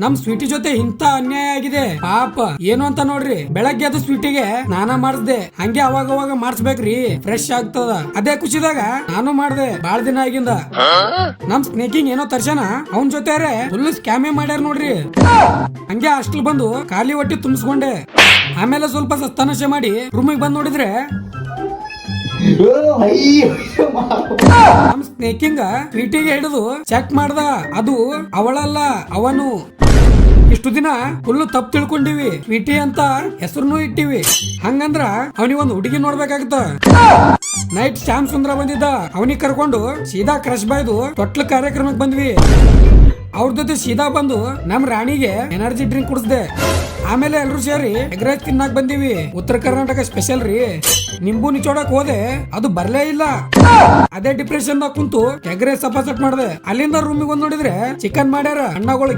ನಮ್ ಸ್ವೀಟಿ ಜೊತೆ ಇಂತ ಅನ್ಯಾಯ ಆಗಿದೆ. ಪಾಪ, ಏನು ಅಂತ ನೋಡ್ರಿ. ಬೆಳಗ್ಗೆ ಅದು ಸ್ವೀಟಿಗೆ ನಾನ ಮಾಡಿಸ್ದೆ. ಹಂಗೆ ಅವಾಗ ಅವಾಗ ಮಾಡಿಸ್ಬೇಕ್ರಿ. ಫ್ರೆಶ್ ಆಗ್ತದ. ಅದೇ ಖುಷಿದಾಗ ನಾನು ಮಾಡ್ದೆ ಬಾಳ ದಿನ ಆಗಿಂದ. ನಮ್ ಸ್ನೇಕಿಂಗ್ ಏನೋ ತರ್ಸನ ಅವನ್ ಜೊತೆ ಫುಲ್ ಸ್ಕ್ಯಾಮೇ ಮಾಡ್ಯಾರ ನೋಡ್ರಿ. ಹಂಗೆ ಹಾಸ್ಟೆಲ್ ಬಂದು ಖಾಲಿ ಹೊಟ್ಟಿ ತುಂಬಿಸ್ಕೊಂಡೆ. ಆಮೇಲೆ ಸ್ವಲ್ಪ ಸಸ್ತನಶೆ ಮಾಡಿ ರೂಮಿಗೆ ಬಂದ್ ನೋಡಿದ್ರೆ ನಮ್ ಸ್ನೇಕಿಂಗ್ ಸ್ವೀಟಿಗೆ ಹಿಡಿದು ಚೆಕ್ ಮಾಡ್ದ. ಅದು ಅವಳಲ್ಲ, ಅವನು. ಇಷ್ಟು ದಿನ ಫುಲ್ ತಪ್ಪು ತಿಳ್ಕೊಂಡಿವಿ. ಟ್ವೀಟಿ ಅಂತ ಹೆಸರುನು ಇಟ್ಟಿವಿ. ಹಂಗಂದ್ರ ಅವನಿಗೆ ಒಂದು ಹುಡುಗಿ ನೋಡ್ಬೇಕಾಗತ್ತ. ನೈಟ್ ಶ್ಯಾಮ್ ಸುಂದ್ರ ಬಂದಿದ್ದ. ಅವನಿಗೆ ಕರ್ಕೊಂಡು ಸೀದಾ ಕ್ರಶ್ ಬಾಯ್ದು ತೊಟ್ಲ ಕಾರ್ಯಕ್ರಮಕ್ಕೆ ಬಂದ್ವಿ. ಅವ್ರ ಜೊತೆ ಸೀದಾ ಬಂದು ನಮ್ ರಾಣಿಗೆ ಎನರ್ಜಿ ಡ್ರಿಂಕ್ ಕುಡಿಸ್ದೆ. ಆಮೇಲೆ ಎಲ್ರು ಸೇರಿ ಎಗ್ರೈಸ್ ತಿನ್ನಾಕ್ ಬಂದೀವಿ. ಉತ್ತರ ಕರ್ನಾಟಕ ಸ್ಪೆಷಲ್ ರೀ. ನಿಂಬು ನಿಚೋಡಕ್ ಹೋದೆ, ಅದು ಬರ್ಲೇ ಇಲ್ಲ. ಅದೇ ಡಿಪ್ರೆಷನ್ ಕುಂತು ಎಗ್ರೈಸ್ ಸಪಾಸಟ್ ಮಾಡ್ದೆ. ಅಲ್ಲಿಂದ ರೂಮಿಗೆ ಒಂದ್ ನೋಡಿದ್ರೆ ಚಿಕನ್ ಮಾಡ್ಯಾರ, ಅಣ್ಣಗಳು